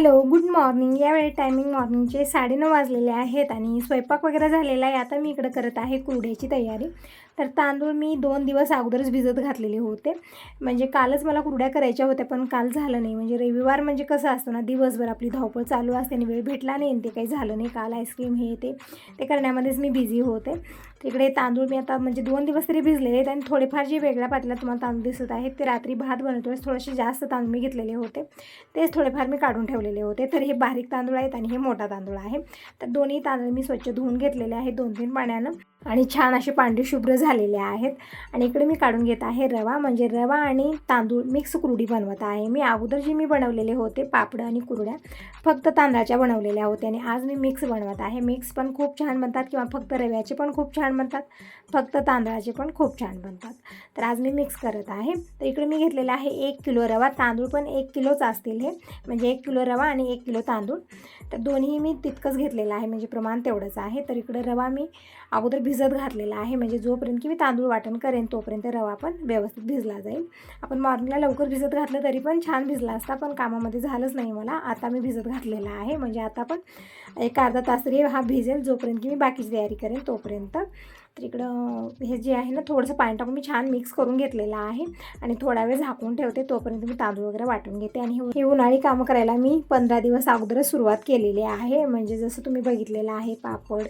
Hello good morning यावेळी timing मॉर्निंगचे साडेनऊ वाजलेले आहेत आणि स्वयंपाक वगैरे झालेला आहे. आता मी इकडं करत आहे कुरड्याची तयारी. तर तांदूळ मी दोन दिवस अगोदरच भिजत घातलेले होते. म्हणजे कालच मला कुरड्या करायच्या होत्या पण काल झालं नाही. म्हणजे रविवार म्हणजे कसं असतं ना दिवसभर आपली धावपळ चालू असते आणि वेळ भेटला नाही ते काही झालं नाही. काल आईस्क्रीम हे ते ते करण्यामध्येच मी बिझी होते. तिकडे तांदूळ मी आता म्हणजे दोन दिवस तरी भिजलेले आहेत आणि थोडेफार जे वेगळ्या पातल्या तुम्हाला तांदूळ दिसत आहेत ते रात्री भात बनवतो थोडेसे जास्त तांदूळ मी घेतलेले होते. तेच थोडेफार मी काढून ठेवलेले होते. तर हे बारीक तांदूळ आहेत आणि हे मोठा तांदूळ आहे. तर दोन्ही तांदूळ मी स्वच्छ धुवून घेतलेले आहे दोन तीन पाण्यानं. आणि छान असे पांढरे शुभ्र झालेले आहेत. आणि इकडे मी काढून घेत आहे रवा. म्हणजे रवा आणि तांदूळ मिक्स कुरडी बनवत आहे. मी अगोदर जे मी बनवलेले होते पापडं आणि कुरड्या फक्त तांदळाच्या बनवलेल्या होत्या. आणि आज मी मिक्स बनवत आहे. मिक्स पण खूप छान बनतात किंवा फक्त रव्याचे पण खूप छान बनतात फक्त तांदळाचे पण खूप छान बनतात. तर आज मी मिक्स करत आहे. तर इकडे मी घेतलेला आहे एक किलो रवा. तांदूळ पण एक किलोच असतील हे. म्हणजे एक किलो रवा आणि एक किलो तांदूळ. तर दोन्ही मी तितकंच घेतलेलं आहे. म्हणजे प्रमाण तेवढंच आहे. तर इकडे रवा मी अगोदर भिजत घातलेला आहे. म्हणजे जोपर्यंत की मी तांदूळ वाटण करेन तोपर्यंत रवा पण व्यवस्थित भिजला जाईल. आपण मॉर्निंगला लवकर भिजत घातलं तरी पण छान भिजला असता पण कामामध्ये झालंच नाही मला. आता मी भिजत घातलेला आहे. म्हणजे आता पण एक अर्धा तास तरी हा भिजेल. जोपर्यंत की मी बाकीची तयारी करेन तोपर्यंत. तर इकडं हे जे आहे ना थोडंसं पाणी टाकून मी छान मिक्स करून घेतलेलं आहे. आणि थोडा वेळ झाकून ठेवते तोपर्यंत मी तांदूळ वगैरे वाटून घेते. आणि हे उन्हाळी कामं करायला मी पंधरा दिवस अगोदरच सुरुवात केलेली आहे. म्हणजे जसं तुम्ही बघितलेलं आहे पापड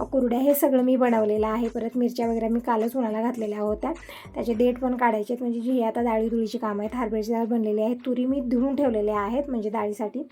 कुरड्या हे सगळं मी बनवलेलं आहे. परत मिरच्या वगैरे मी कालच उन्हाला घातलेल्या होत्या. त्याचे देठ पण काढायचे आहेत. म्हणजे जी हे आता डाळी धुळीची कामं आहेत हरभऱ्याची डाळ बनलेली आहे. तुरी मी धुवून ठेवलेल्या आहेत म्हणजे डाळीसाठी.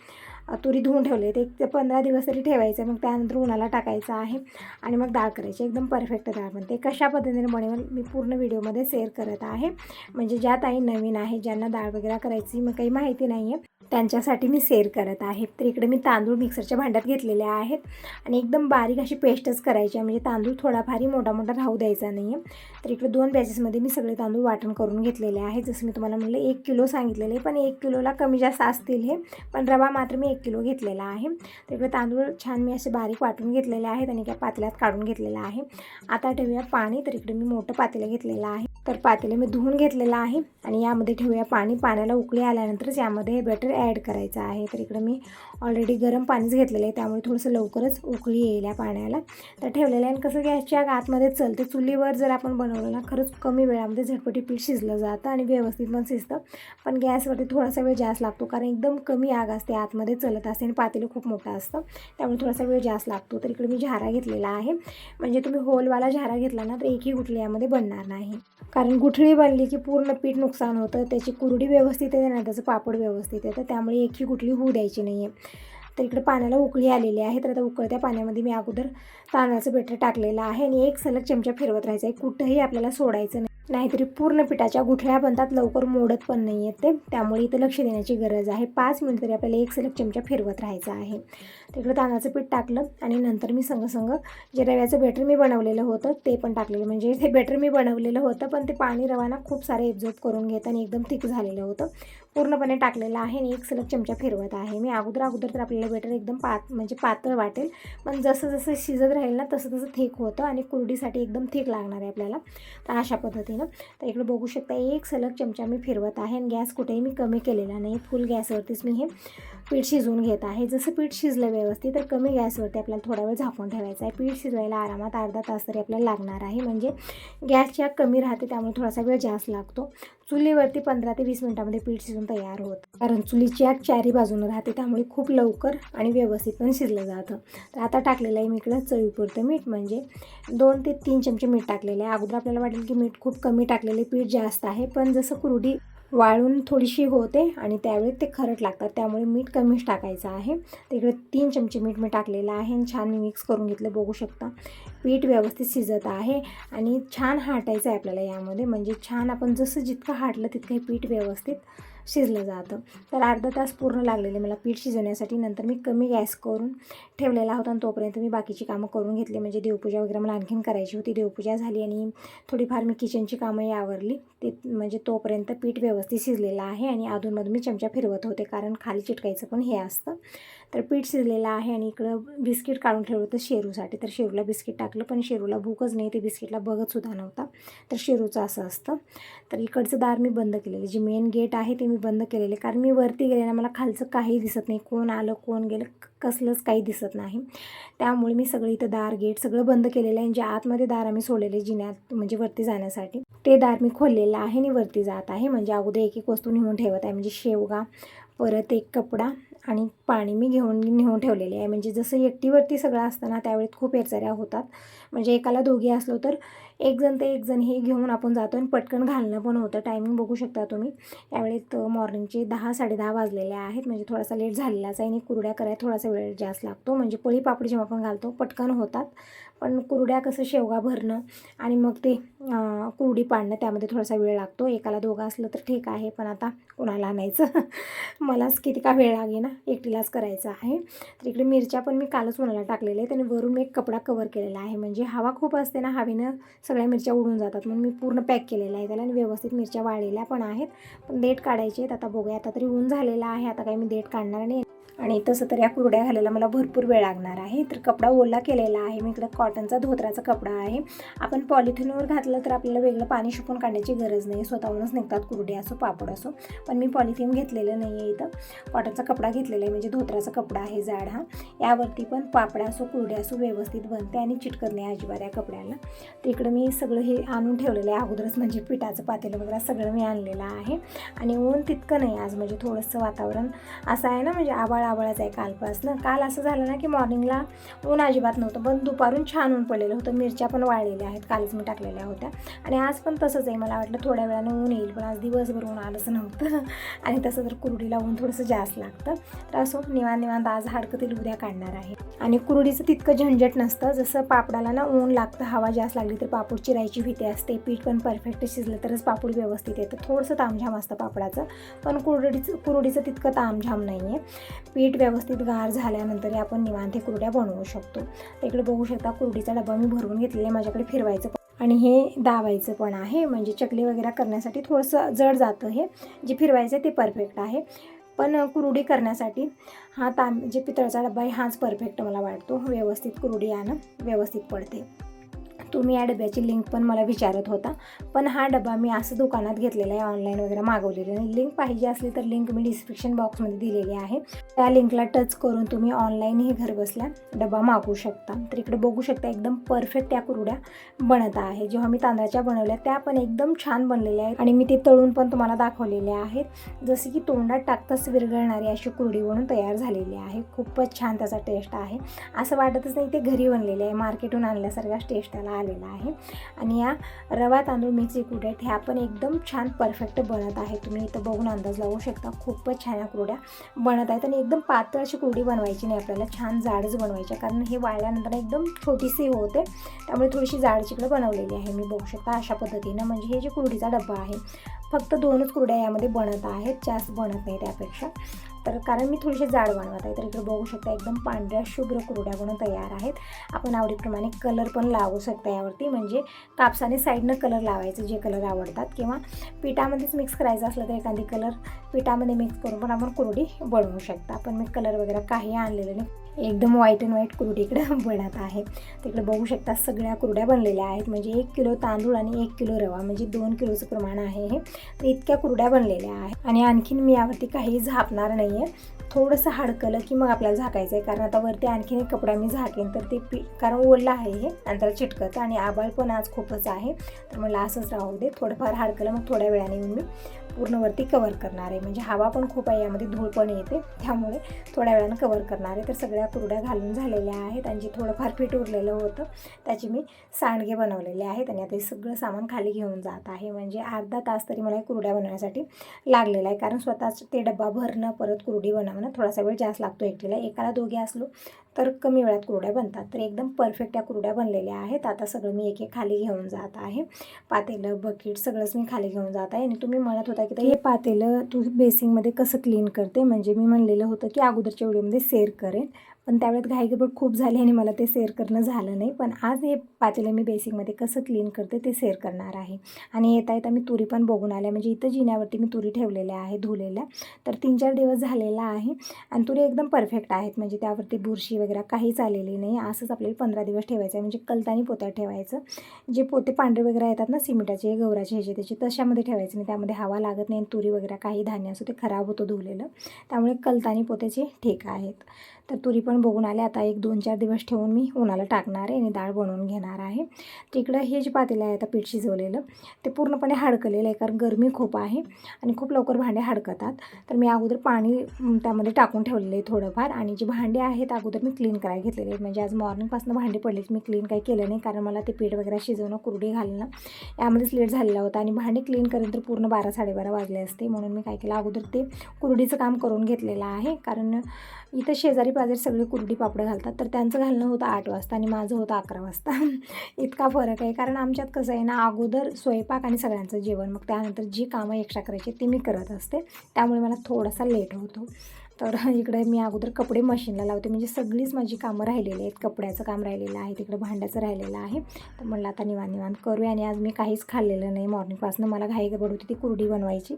तुरी धुवून ठेवले आहेत. एक ते पंधरा दिवस तरी ठेवायचं. मग त्यानंतर उन्हाला टाकायचं आहे आणि मग डाळ करायची. एकदम परफेक्ट डाळ बनते. कशा पद्धतीने बनवेल मी पूर्ण व्हिडिओमध्ये शेअर करत आहे. म्हणजे ज्या ताई नवीन आहे ज्यांना डाळ वगैरे करायची मग काही माहिती नाही आहे त्यांच्यासाठी मी सेर करत आहे. तर इकडे मी तांदूळ मिक्सरच्या भांड्यात घेतलेले आहेत. आणि एकदम बारीक अशी पेस्टच करायची आहे. म्हणजे तांदूळ थोडाफारही मोठा मोठा राहू द्यायचा नाही आहे तर इकडे दोन बॅचेसमध्ये मी सगळे तांदूळ वाटण करून घेतलेले आहे जसं मी तुम्हाला म्हटलं एक किलो सांगितलेले पण एक किलोला कमी जास्त असतील हे. पण रवा मात्र मी एक किलो घेतलेला आहे. तर इकडे तांदूळ छान मी असे बारीक वाटून घेतलेले आहेत आणि त्या पातेल्यात काढून घेतलेलं आहे. आता ठेवूया पाणी. तर इकडे मी मोठं पातेलं घेतलेलं आहे. तर पातेले मी धुवून घेतलेलं आहे आणि यामध्ये ठेवूया पाणी. पाण्याला उकळी आल्यानंतरच यामध्ये हे बॅटर ॲड करायचं आहे. तर इकडं मी ऑलरेडी गरम पाणीच घेतलेलं आहे त्यामुळे थोडंसं लवकरच उकळी येईल या पाण्याला. तर ठेवलेलं आहे आणि कसं गॅसच्या आतमध्ये चलते चुलीवर जर आपण बनवलं ना खरंच कमी वेळामध्ये झटपटी पीठ शिजलं जातं आणि व्यवस्थित पण शिजतं. पण गॅसवरती थोडासा वेळ जास्त लागतो कारण एकदम कमी आग असते आतमध्ये चलत असते आणि पातेलं खूप मोठं असतं. त्यामुळे थोडासा वेळ जास्त लागतो. तर इकडे मी झारा घेतलेला आहे. म्हणजे तुम्ही होलवाला झारा घेतला ना तर एकही गुठली यामध्ये बनणार नाही. कारण गुठळी बनली की पूर्ण पीठ नुकसान होतं त्याची कुरडी व्यवस्थित येते ना त्याचं पापड व्यवस्थित येतं त्यामुळे एकही गुठळी होऊ द्यायची नाही आहे तर इकडे पाण्याला उकळी आलेली आहे तर आता उकळत्या पाण्यामध्ये मी अगोदर तांदळाचं बेटर टाकलेलं आहे आणि एक सलग चमचा फिरवत राहायचं आहे. कुठंही आपल्याला सोडायचं नाही. नाहीतरी पूर्ण पिठाच्या गुठळ्या बनतात लवकर मोडत पण नाही आहेत ते. त्यामुळे इथं लक्ष देण्याची गरज आहे. पाच मिनिट तरी आपल्याला एक सलग चमचा फिरवत राहायचं आहे. तिकडं तांदळाचं पीठ टाकलं आणि नंतर मी संगसंग जे रव्याचं बेटर मी बनवलेलं होतं ते पण टाकलेलं. म्हणजे ते बेटर मी बनवलेलं होतं पण ते पाणी रवाना खूप सारे एब्झॉर्ब करून घेत आणि एकदम थिक झालेलं होतं. पूर्णपणे टाकलेलं आहे आणि एक सलग चमचा फिरवत आहे. मी अगोदर अगोदर तर आपल्याला बेटर एकदम पात म्हणजे पातळ वाटेल. पण जसं जसं शिजत राहील ना तसं तसं थिक होतं आणि कुरडीसाठी एकदम थिक लागणार आहे आपल्याला. तर अशा पद्धतीनं. तर इकडे बघू शकता एक सलग चमचा मी फिरवत आहे आणि गॅस कुठेही मी कमी केलेला नाही. फुल गॅसवरतीच मी हे पीठ शिजवून घेत आहे. जसं पीठ शिजलं व्यवस्थित तर कमी गॅसवरती आपल्याला थोडा वेळ झाकून ठेवायचा आहे. पीठ शिजवायला आरामात अर्धा तास तरी आपल्याला लागणार आहे. म्हणजे गॅसच्या कमी राहते त्यामुळे थोडासा वेळ जास्त लागतो. चुलीवरती पंधरा ते वीस मिनटामध्ये पीठ शिजून तयार होतं. कारण चुलीची आग चारी बाजूनं राहते त्यामुळे खूप लवकर आणि व्यवस्थित पण शिजलं जातं. तर आता टाकलेलं आहे मी इकडं चवीपुरतं मीठ. म्हणजे दोन ते तीन चमचे मीठ टाकलेलं आहे. अगोदर आपल्याला वाटेल की मीठ खूप कमी टाकलेले पीठ जास्त आहे पण जसं कुरडी वाळून थोडीशी होते आणि त्यावेळी ते खरट लागतात त्यामुळे मीठ कमीच टाकायचं आहे. तिकडे तीन चमचे मीठ मी टाकलेलं आहे आणि छान मी मिक्स करून घेतलं बघू शकता. पीठ व्यवस्थित शिजत आहे आणि छान हाटायचं आहे आपल्याला यामध्ये. म्हणजे छान आपण जसं जितकं हाटलं तितकं हे पीठ व्यवस्थित शिजलं जातं. तर अर्धा तास पूर्ण लागलेले मला पीठ शिजवण्यासाठी. नंतर मी कमी गॅस करून ठेवलेला होता आणि तोपर्यंत मी बाकीची कामं करून घेतली. म्हणजे देवपूजा वगैरे मला आणखीन करायची होती. देवपूजा झाली आणि थोडीफार मी किचनची कामंही आवरली ते म्हणजे तोपर्यंत पीठ व्यवस्थित शिजलेलं आहे आणि अधूनमधून मी चमचा फिरवत होते. कारण खाली चिटकायचं पण हे असतं. तर पीठ शिजलेलं आहे आणि इकडं बिस्किट काढून ठेवलं होतं शेरूसाठी. तर शेरूला बिस्किट टाकलं पण शेरूला भूकच नाही ते बिस्किटला बघतसुद्धा नव्हता. तर शेरूचं असं असतं. तर इकडचं दार मी बंद केलेलं जे मेन गेट आहे ते मी बंद केलेले कारण मी वरती गेले ना मला खालचं काही दिसत नाही. कोण आलं कोण गेलं कसलंच काही दिसत नाही. त्यामुळे मी सगळं इथं दार गेट सगळं बंद केलेलं आहे. जे आतमध्ये दार आम्ही सोडलेले जिन्यात म्हणजे वरती जाण्यासाठी ते दार मी खोललेलं आहे आणि वरती जात आहे. म्हणजे अगोदर एक एक वस्तू नेऊन ठेवत आहे. म्हणजे शेवगा परत एक कपडा आणि पाणी मी घेऊन नेऊन ठेवलेले आहे. म्हणजे जसं एकटीवरती सगळं असताना त्यावेळेत खूप एरचऱ्या होतात. म्हणजे एकाला दोघी असलो तर एक जण ते एक जण हे घेऊन आपण जातो आणि पटकन घालणं पण होतं. टायमिंग बघू शकता तुम्ही. त्यावेळेत मॉर्निंगचे दहा साडेदहा वाजलेले आहेत. म्हणजे थोडासा लेट झालेलाच आहे आणि कुरड्या करायला थोडासा वेळ जास्त लागतो. म्हणजे पळी पापडी जेव्हा आपण घालतो पटकन होतात. पण कुरड्या कसं शेवगा भरणं आणि मग ते कुरडी पाडणं त्यामध्ये थोडासा वेळ लागतो. एकाला दोघं असलं तर ठीक आहे पण आता कोणाला आणायचं? मलाच किती का वेळ लागे ना एकटीलाच करायचं आहे. तर इकडे मिरच्या पण मी कालच उन्हाला टाकलेल्या आहेत आणि वरून एक कपडा कवर केलेला आहे. म्हणजे हवा खूप असते ना हवेनं सगळ्या मिरच्या उडून जातात. म्हणून मी पूर्ण पॅक केलेला आहे त्याला आणि व्यवस्थित मिरच्या वाळलेल्या पण आहेत. पण देठ काढायचे आहेत आता बघूया. आता तरी ऊन झालेला आहे आता काही मी देठ काढणार नाही. आणि तसं तर या कुरड्या घालायला मला भरपूर वेळ लागणार आहे. तर कपडा ओला केलेला आहे. मी इकडं कॉटनचा धोत्राचा कपडा आहे. आपण पॉलिथिनवर घातलं तर आपल्याला वेगळं पाणी शिकून काढण्याची गरज नाही. स्वतःहूनच निघतात कुरडे असो पापड असो. पण मी पॉलिथिन घेतलेलं नाही आहे इथं. कॉटनचा कपडा घेतलेला आहे. म्हणजे धोत्राचा कपडा आहे जाड हा. यावरती पण पापड असो कुरडे असो व्यवस्थित बनते आणि चिटकत नाही अजिबात या कपड्याला. तर इकडं मी सगळं हे आणून ठेवलेलं आहे. अगोदरच म्हणजे पिठाचं पातेलं वगैरे सगळं मी आणलेलं आहे. आणि ऊन तितकं नाही आज. म्हणजे थोडंसं वातावरण असं आहे ना म्हणजे आबाळ आबाळाचं आहे कालपासनं काल असं झालं ना की मॉर्निंगला ऊन अजिबात नव्हतं पण दुपारून छान ऊन पडलेलं होतं. मिरच्या पण वाळलेल्या आहेत कालच मी टाकलेल्या होत्या. आणि आज पण तसंच आहे मला वाटलं थोड्या वेळानं ऊन येईल पण आज दिवसभर ऊन आलंच नव्हतं. आणि तसं तर कुरडीला ऊन थोडंसं जास्त लागतं. तर असो निवांत निवांत आज हाडकं उद्या काढणार आहे. आणि कुरडीचं तितकं झंझट नसतं. जसं पापडाला ना ऊन लागतं हवा जास्त लागली तर पापूड चिरायची भीती असते. पीठ पण परफेक्ट शिजलं तरच पापूड व्यवस्थित येतं. थोडंसं तामझाम असतं पापडाचं. पण कुरडीचं कुरडीचं तितकं तामझाम नाही आहे पीठ व्यवस्थित गार झाल्यानंतर आपण निवांत हे कुरड्या बनवू शकतो. तर इकडे बघू शकता कुरडीचा डबा मी भरून घेतलेला आहे माझ्याकडे फिरवायचं पण आणि हे दाबायचं पण आहे. म्हणजे चकली वगैरे करण्यासाठी थोडंसं जड जातं हे. जे फिरवायचं आहे ते परफेक्ट आहे. पण कुरडी करण्यासाठी हा तांब जे पितळचा डबा आहे हाच परफेक्ट मला वाटतो. व्यवस्थित कुरडी आणं व्यवस्थित पडते. तुम्ही या डब्याची लिंक पण मला विचारत होता. पण हा डबा मी असं दुकानात घेतलेला आहे ऑनलाईन वगैरे मागवलेलं आहे लिंक पाहिजे असली तर लिंक मी डिस्क्रिप्शन बॉक्समध्ये दिलेली आहे. त्या लिंकला टच करून तुम्ही ऑनलाईनही घरबसल्या डबा मागवू शकता. तर इकडे बघू शकता एकदम परफेक्ट त्या कुरड्या बनत आहे. जेव्हा मी तांदळाच्या बनवल्या त्या पण एकदम छान बनलेल्या आहेत. आणि मी ते तळून पण तुम्हाला दाखवलेल्या आहेत. जसे की तोंडात टाकताच विरघळणारी अशी कुरडी बनून तयार झालेली आहे. खूपच छान त्याचा टेस्ट आहे. असं वाटतच नाही ते घरी बनलेले आहे. मार्केटहून आणल्यासारखाच टेस्ट त्याला आलेला आहे. आणि या रवा तांदूळ मिरची कुरड्या आहेत ह्या पण एकदम छान परफेक्ट बनत आहे तुम्ही इथं बघून अंदाज लावू शकता. खूपच छान या कुरड्या बनत आहेत. आणि एकदम पातळ अशी कुरडी बनवायची नाही आपल्याला. छान जाडच बनवायच्या कारण हे वाळल्यानंतर एकदम छोटीशी होते. त्यामुळे थोडीशी जाड चिकडं बनवलेली आहे. मी बघू शकता अशा पद्धतीनं. म्हणजे हे जे कुरडीचा डब्बा आहे फक्त दोनच कुरड्या यामध्ये बनत आहेत. जास्त बनत नाही त्यापेक्षा. तर कारण मी थोडीशी जाड बनवत आहे तर इकडे बघू शकता एकदम पांढऱ्या शुभ्र कुरड्या बनवून तयार आहेत. आपण आवडीप्रमाणे कलर पण लावू शकता यावरती म्हणजे कापसाने साईडनं कलर लावायचे जे कलर आवडतात. किंवा पिठामध्येच मिक्स करायचं असलं तर एखादी कलर पिठामध्ये मिक्स करून पण आपण कुरडी बनवू शकता. पण मी कलर वगैरे काही आणलेलं नाही. एकदम व्हाईट अँड व्हाईट कुरडी इकडं बनत आहे तिकडे बघू शकता सगळ्या कुरड्या बनलेल्या आहेत. म्हणजे एक किलो तांदूळ आणि एक किलो रवा म्हणजे दोन किलोचं प्रमाण आहे हे. तर इतक्या कुरड्या बनलेल्या आहेत. आणि आणखीन मी यावरती काही झापणार नाही आहे थोडंसं हाडकलं की मग आपल्याला झाकायचं आहे. कारण आता वरती आणखीन एक कपडा मी झाकेन तर ते पी कारण ओढलं आहे हे. नंतर चिटकतं. आणि आबाळ पण आज खूपच आहे. तर मला असंच राहू दे. थोडंफार हाडकलं मग थोड्या वेळाने मी पूर्णवरती कवर करणार आहे. म्हणजे हवा पण खूप आहे यामध्ये धूळ पण येते. त्यामुळे थोड्या वेळानं कवर करणार आहे. तर सगळ्या कुरड्या घालून झालेल्या आहेत आणि जे थोडंफार पीठ उरलेलं होतं त्याचे मी सांडगे बनवलेले आहेत आणि आता हे सगळं सामान खाली घेऊन जात आहे. म्हणजे अर्धा तास तरी मला कुरड्या बनवण्यासाठी लागलेला आहे. कारण स्वतःच ते डब्बा भरणं परत कुरडी बनवणं थोडासा वेळ जास्त लागतो एकटीला. एकाला दोघे असलो तर कमी वेळात कुरड्या बनतात. तर एकदम परफेक्ट त्या कुरड्या बनलेल्या आहेत. आता सगळं मी एक एक खाली घेऊन जात आहे. पातेलं बकेट सगळंच मी खाली घेऊन जात आहे. आणि तुम्ही म्हणत होता की हे पातेलं तू बेसिंगमध्ये कसं क्लीन करते? म्हणजे मी म्हणलेलं होतं की अगोदरच्या व्हिडिओमध्ये शेअर करेन. पण त्यावेळेत घाईगडबड खूप झाली आणि मला ते शेअर करणं झालं नाही. पण आज हे पातेलं मी बेसिकमध्ये कसं क्लीन करते ते शेअर करणार आहे. आणि येता येता मी तुरी पण बघून आल्या म्हणजे इथं जिन्यावरती मी तुरी ठेवलेल्या आहे धुलेल्या. तर तीन चार दिवस झालेला आहे. आणि तुरी एकदम परफेक्ट आहेत. म्हणजे त्यावरती बुरशी वगैरे काहीच आलेली नाही. असंच आपल्याला पंधरा दिवस ठेवायचं आहे. म्हणजे कलतानी पोत्यात ठेवायचं. जे पोते पांढरे वगैरे येतात ना सिमेंटाचे गवराचे ह्याचे त्याचे तशामध्ये ठेवायचं नाही. त्यामध्ये हवा लागत नाही आणि तुरी वगैरे काही धान्य असो ते खराब होतं धुलेलं. त्यामुळे कलतानी पोत्याचे ठेक आहेत. तर तुरी पण बघून आले. आता एक दोन चार दिवस ठेवून मी उन्हाला टाकणार आहे आणि डाळ बनवून घेणार आहे. तिकडं हे जे पातेलं आहे आता पीठ शिजवलेलं ते पूर्णपणे हडकलेलं आहे कारण गरमी खूप आहे आणि खूप लवकर भांडे हडकतात. तर मी अगोदर पाणी त्यामध्ये टाकून ठेवलेलं आहे थोडंफार आणि जे भांडे आहेत अगोदर मी क्लीन करायला घेतलेले आहेत. म्हणजे आज मॉर्निंगपासून भांडे पडलेत मी क्लीन काही केलं नाही कारण मला ते पीठ वगैरे शिजवणं कुरडी घालणं यामध्येच लेट झालेला होता आणि भांडे क्लीन करेन तर पूर्ण बारा साडेबारा वाजले असते म्हणून मी काय केलं अगोदर ते कुरडीचं काम करून घेतलेलं आहे कारण इथं शेजारी पाजारी सगळे कुरडी पापडं घालतात तर त्यांचं घालणं होतं आठ वाजता आणि माझं होतं अकरा वाजता. इतका फरक आहे कारण आमच्यात कसं आहे ना अगोदर स्वयंपाक आणि सगळ्यांचं जेवण मग त्यानंतर जी कामं एक्स्ट्रा करायची ती मी करत असते. त्यामुळे मला थोडासा लेट होतो. तर इकडे मी अगोदर कपडे मशीनला लावते. म्हणजे सगळीच माझी कामं राहिलेली आहेत. कपड्याचं काम राहिलेलं आहे तिकडे भांड्याचं राहिलेलं आहे. तर म्हणलं आता निवान निवान करूया. आणि आज मी काहीच खाल्लेलं नाही. मॉर्निंगपासून मला घाई गडबड होती. ती कुरडी बनवायची.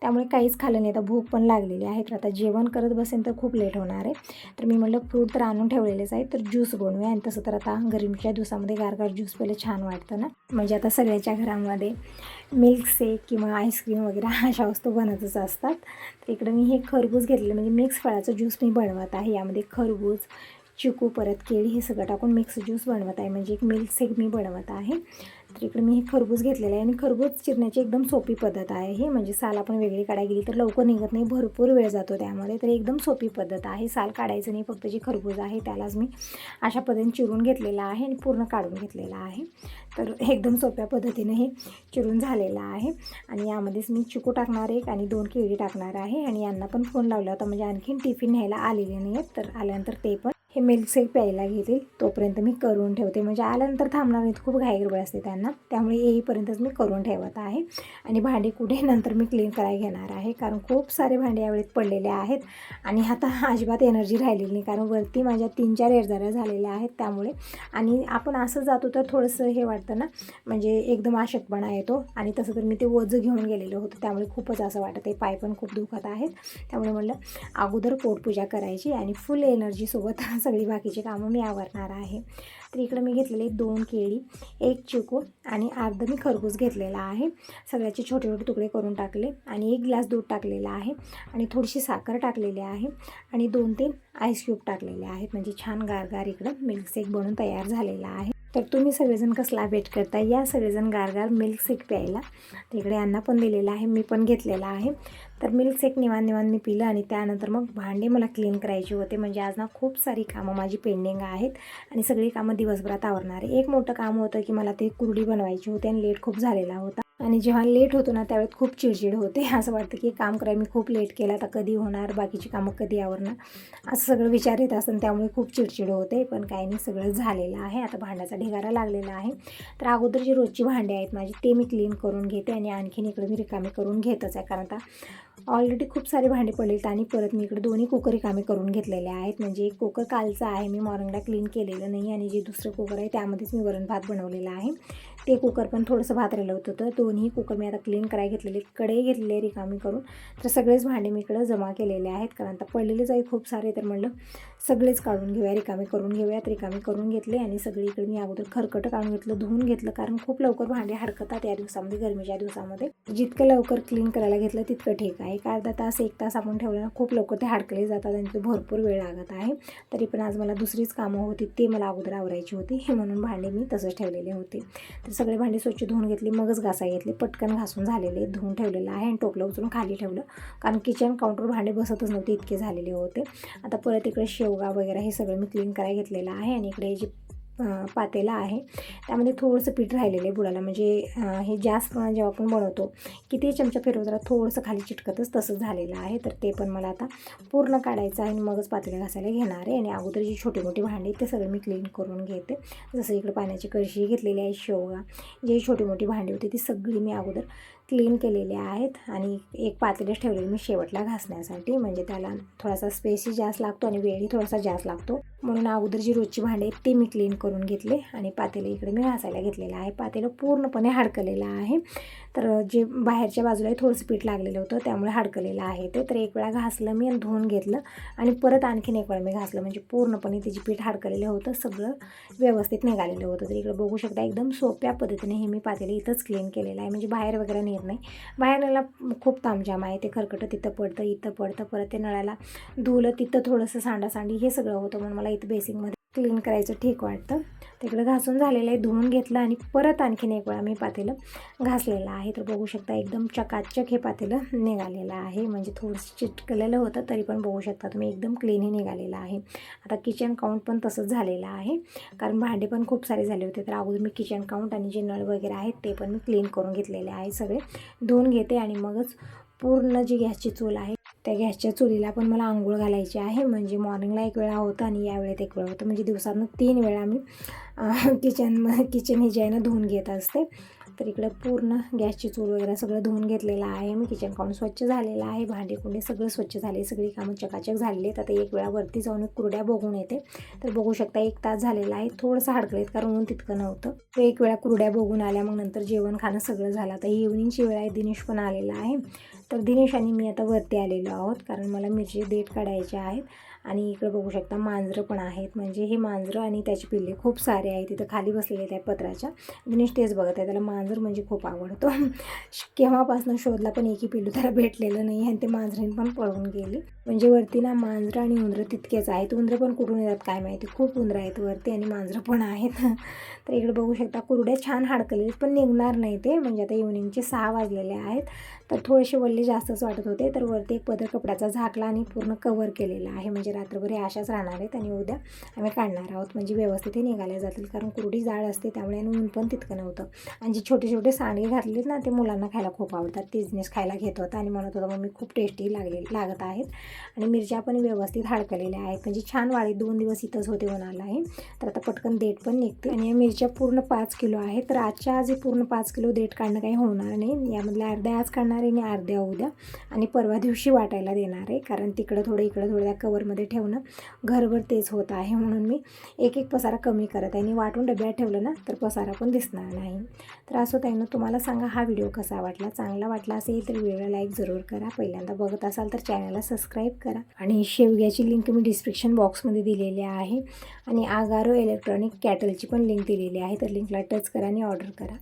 त्यामुळे काहीच खाल्लं नाही. आता भूक पण लागलेली आहे. तर आता जेवण करत बसेन तर खूप लेट होणार आहे. तर मी म्हटलं फ्रूट तर आणून ठेवलेलेच आहे तर ज्यूस बनवूया. आणि तसं तर आता गरमीच्या दिवसामध्ये गारगार ज्यूस पहिले छान वाटतं ना. म्हणजे आता सगळ्याच्या घरामध्ये मिल्क शेक किंवा आईस्क्रीम वगैरे अशा वस्तू बनतच असतात. तर इकडं मी हे खरबूज घेतलेलं म्हणजे मिक्स फळाचं ज्यूस मी बनवत आहे. यामध्ये खरबूज चिकू परत केळी हे सगळं टाकून मिक्स ज्यूस बनवत आहे. म्हणजे एक मिल्क शेक मी बनवत आहे. तर इकडे मी हे खरबूज घेतलेलं आहे आणि खरबूज चिरण्याची एकदम सोपी पद्धत आहे. ही म्हणजे साल आपण वेगळी काढायला गेली तर लवकर निघत नाही भरपूर वेळ जातो त्यामध्ये. तर एकदम सोपी पद्धत आहे. साल काढायचं नाही फक्त जे खरबूज आहे त्यालाच मी अशा पद्धतीने चिरून घेतलेलं आहे आणि पूर्ण काढून घेतलेलं आहे. तर एकदम सोप्या पद्धतीने हे चिरून झालेलं आहे. आणि यामध्येच मी चिकू टाकणार एक आणि दोन केळी टाकणार आहे. आणि यांना पण फोन लावला होता म्हणजे आणखीन टिफिन न्यायला आलेले नाही आहेत तर आल्यानंतर ते पण हे मिल्कशेक प्यायला घेतील तोपर्यंत मी करून ठेवते. म्हणजे आल्यानंतर थांबणार नाहीत खूप घाईगडबड असते त्यांना. त्यामुळे येईपर्यंतच मी करून ठेवत आहे. आणि भांडी कुठे नंतर मी क्लीन करायला घेणार आहे. कारण खूप सारे भांडे यावेळेत पडलेले आहेत. आणि आता अजिबात एनर्जी राहिलेली नाही. कारण वरती माझ्या तीन चार एरझाऱ्या झालेल्या आहेत त्यामुळे. आणि आपण असं जातो तर थोडंसं हे वाटतं ना म्हणजे एकदम आशकपणा येतो. आणि तसं तर मी ते वजं घेऊन गेलेलं होतं. त्यामुळे खूपच असं वाटत. आहे पाय पण खूप दुखत आहेत. त्यामुळे म्हणलं अगोदर पोटपूजा करायची आणि फुल एनर्जीसोबत सगळी बाकीची कामं मी आवरणार आहे. तर इकडं मी घेतलेले दोन केळी एक चिकू आणि अर्ध मी खरबूज घेतलेला आहे. सगळ्याचे छोटे छोटे तुकडे करून टाकले आणि एक ग्लास दूध टाकलेला आहे आणि थोडीशी साखर टाकलेली आहे आणि दोन तीन आईस क्यूब टाकलेले आहेत. म्हणजे छान गारगार इकडं मिल्कशेक बनून तयार झालेला आहे. तर तुम्ही सगळेजण कसला वेट करता या सगळेजण गारगार मिल्कशेक प्यायला. तिकडे यांना पण दिलेला आहे मी पण घेतलेला आहे. तर मिल्कशेक निवान निवान मी पिलं आणि त्यानंतर मग भांडे मला क्लीन करायचे होते. म्हणजे आज ना खूप सारी कामं माझी पेंडिंग आहेत आणि सगळी कामं दिवसभरात आवरणार आहे. एक मोठं काम होतं की मला ते कुरडी बनवायची होती आणि लेट खूप झालेला होता. आणि जेव्हा लेट होतो ना त्यावेळेत खूप चिडचिड होते. असं वाटतं की काम करायला मी खूप लेट केला आता कधी होणार बाकीची कामं कधी आवरणार? असं सगळं विचार येत असतं त्यामुळे खूप चिडचिड होते. पण काही नाही सगळं झालेलं आहे. आता भांड्याचा ढिगारा लागलेला आहे. तर अगोदर जी रोजची भांडी आहेत माझी ते मी क्लीन करून घेते आणि आणखीन इकडे मी रिकामी करून घेतच आहे. कारण आता ऑलरेडी खूप सारे भांडे पडलेत आणि परत मी इकडे दोन्ही कुकर रिकामे करून घेतलेले आहेत. म्हणजे एक कुकर कालचं आहे मी मॉर्निंगला क्लीन केलेलं नाही आणि जे दुसरं कुकर आहे त्यामध्येच मी वरण भात बनवलेला आहे. ते कुकर पण थोडंसं भात राहिलं होतं तर दोन्ही कुकर मी आता क्लीन करायला घेतलेले कडे घेतलेले रिकामी करून. तर सगळेच भांडे मी इकडं जमा केलेले आहेत कारण आता पडलेलेच आहे खूप सारे तर म्हणलं सगळेच काढून घेऊया रिकामी करून घेऊयात रिकामी करून घेतले आणि सगळी इकडे मी अगोदर खरकटं काढून घेतलं धुवून घेतलं कारण खूप लवकर भांडे हरकतात या दिवसामध्ये गरमीच्या दिवसामध्ये. जितकं लवकर क्लीन करायला घेतलं तितकं ठीक आहे. एक अर्धा तास एक तास आपण ठेवलं खूप लवकर ते हडकले जातात आणि ते भरपूर वेळ लागत आहे. तरी पण आज मला दुसरीच कामं होती ते मला अगोदर आवरायची होती हे म्हणून भांडे मी तसंच ठेवलेले होते. तर सगळे भांडे स्वच्छ धुवून घेतली मगच घासा घेतले पटकन घासून झालेले धुवून ठेवलेलं आहे आणि टोपलं उचलून खाली ठेवलं. कारण किचन काउंटर भांडे बसतच नव्हते इतके झालेले होते. आता परत इकडे शेवगा वगैरे हे सगळं मी क्लीन करायला घेतलेलं आहे आणि इकडे जे पातेला आहे. त्यामध्ये थोडंसं पीठ राहिलेलं आहे बुडाला. म्हणजे हे जास्त जेव्हा आपण बनवतो किती चमचा फिरवताना थोडंसं खाली चिटकतच तसं झालेलं आहे. तर ते पण मला आता पूर्ण काढायचं आहे आणि मगच पातेला घासायला घेणार आहे. आणि अगोदर जी छोटी मोठी भांडी ते सगळं मी क्लीन करून घेते. जसं इकडे पाण्याची कळशी घेतलेली आहे शेवगा. जी छोटी मोठी भांडी होती ती सगळी मी अगोदर क्लीन केलेले आहेत आणि एक पातेलेच ठेवलेली मी शेवटला घासण्यासाठी. म्हणजे त्याला थोडासा स्पेसही जास्त लागतो आणि वेळही थोडासा जास्त लागतो. म्हणून अगोदर जी रोजची भांडी आहेत ती मी क्लीन करून घेतले आणि पातेलं इकडे मी घासायला घेतलेलं आहे. पातेलं पूर्णपणे हाडकलेलं आहे. तर जे बाहेरच्या बाजूला थोडंसं पीठ लागलेलं होतं त्यामुळे हाडकलेलं आहे ते. तर एक वेळा घासलं मी आणि धुवून घेतलं आणि परत आणखीन एक वेळा मी घासलं. म्हणजे पूर्णपणे त्याची पीठ हाडकलेलं होतं सगळं व्यवस्थित निघालेलं होतं. तर इकडे बघू शकता एकदम सोप्या पद्धतीने हे मी पातेलं इथंच क्लीन केलेलं आहे. म्हणजे बाहेर वगैरे येत नाही. बाहेर नळाला खूप तामजाम आहे ते खरकटं तिथं पडतं इथं पडतं परत ते नळाला धुलं तिथं थोडंसं सांडासांडी हे सगळं होतं म्हणून मला इथं बेसिंगमध्ये क्लीन करायचं ठीक वाटतं. तिकडं घासून झालेलं आहे धुवून घेतलं आणि परत आणखीन एक वेळा मी पातेलं घासलेलं आहे. तर बघू शकता एकदम चकाचक हे पातेलं निघालेलं आहे. म्हणजे थोडंसं चिटकलेलं होतं तरी पण बघू शकता तुम्ही एकदम क्लीनही निघालेलं आहे. आता किचन काउंट पण तसंच झालेलं आहे. कारण भांडे पण खूप सारे झाले होते तर अगोदर मी किचन काउंट आणि जे नळ वगैरे आहेत ते पण मी क्लीन करून घेतलेले आहे सगळे. धुवून घेते आणि मगच पूर्ण जी गॅसची चूल आहे त्या गॅसच्या चुलीला पण मला आंघोळ घालायची आहे. म्हणजे मॉर्निंगला एक वेळा होतं आणि यावेळेत एक वेळा होतं. म्हणजे दिवसातून तीन वेळा मी किचन किचन हे जे आहे ना धुवून घेत असते. तर इकडं पूर्ण गॅसची चूल वगैरे सगळं धुवून घेतलेलं आहे. मी किचन काउंट स्वच्छ झालेलं आहे. भांडे कुंडे सगळं स्वच्छ झाले. सगळी कामं चकाचक झालेली आहेत. आता एक वेळा वरती जाऊन कुरड्या बघून येते. तर बघू शकता एक तास झालेला आहे. थोडंसं हडकलेत कारण ऊन तितकं नव्हतं. तर एक वेळा कुरड्या बघून आल्या. मग नंतर जेवण खाणं सगळं झालं. आता ही इव्हनिंगची वेळ आहे. दिनेश पण आलेला आहे. तर दिनेश आणि मी आता वरती आलेलो आहोत. कारण मला मिरची देठ काढायचे आहेत. आणि इकडे बघू शकता मांजरं पण आहेत. म्हणजे हे मांजरं आणि त्याची पिल्ले खूप सारे आहेत. तिथं खाली बसलेले आहेत पत्राच्या. दिनेश तेच बघत आहे. त्याला मांजर म्हणजे खूप आवडतो. केव्हापासून शोधला पण एकही पिल्लू त्याला भेटलेलं नाही आणि ते मांजरीन पण पळून गेली. म्हणजे वरती ना मांजरं आणि उंदरं तितकेच आहेत. उंदरं पण कुठून येतात काय माहिती? खूप उंदरं आहेत वरती आणि मांजरं पण आहेत. तर इकडे बघू शकता कुरड्या छान हाडकलेले पण निघणार नाही ते. म्हणजे आता इव्हनिंगचे सहा वाजलेले आहेत. तर थोडेसे वल्ले जास्तच वाटत होते. तर वरती एक पदर कपड्याचा झाकला आणि पूर्ण कवर केलेला आहे. म्हणजे रात्रभर हे अशाच राहणार आहेत आणि उद्या आम्ही काढणार आहोत. म्हणजे व्यवस्थित हे जातील. कारण कुरडी जाड असते त्यामुळे आणि ऊन पण तितकं नव्हतं. आणि जे छोटे छोटे सांडगे घातले ना ते मुलांना खायला खूप आवडतात. तिजनेस खायला घेत होता आणि म्हणत होता मम्मी खूप टेस्टी लागले लागत आहेत. आणि मिरच्या पण व्यवस्थित हाडकलेल्या आहेत. म्हणजे छान वाळीत दोन दिवस इथंच होते म्हणाला आहे तर आता पटकन देठ पण निघते. आणि या मिरच्या पूर्ण पाच किलो आहेत. तर आजच्या आज पूर्ण पाच किलो देठ काढणं काही होणार नाही. यामधल्या अर्ध्या आज काढणार आहे आणि अर्ध्या उद्या. आणि परवा दिवशी वाटायला देणार आहे. कारण तिकडं थोडं इकडं थोडं त्या कवरमध्ये ठेवणं घरभर तेच होत आहे म्हणून मी एक एक पसारा कमी करत आहे. आणि वाटून डब्यात ठेवलं ना तर पसारा पण दिसणार नाही. तर असं आहे ना तुम्हाला सांगा हा व्हिडिओ कसा वाटला? चांगला वाटला असेल तर व्हिडिओला लाईक जरूर करा. पहिल्यांदा बघत असाल तर चॅनलला सबस्क्राईब करा. आणि शेवग्याची लिंक मी डिस्क्रिप्शन बॉक्समध्ये दिलेली आहे. आणि आगारो इलेक्ट्रॉनिक कॅटलची पण लिंक दिलेली आहे तर लिंकला टच करा आणि ऑर्डर करा.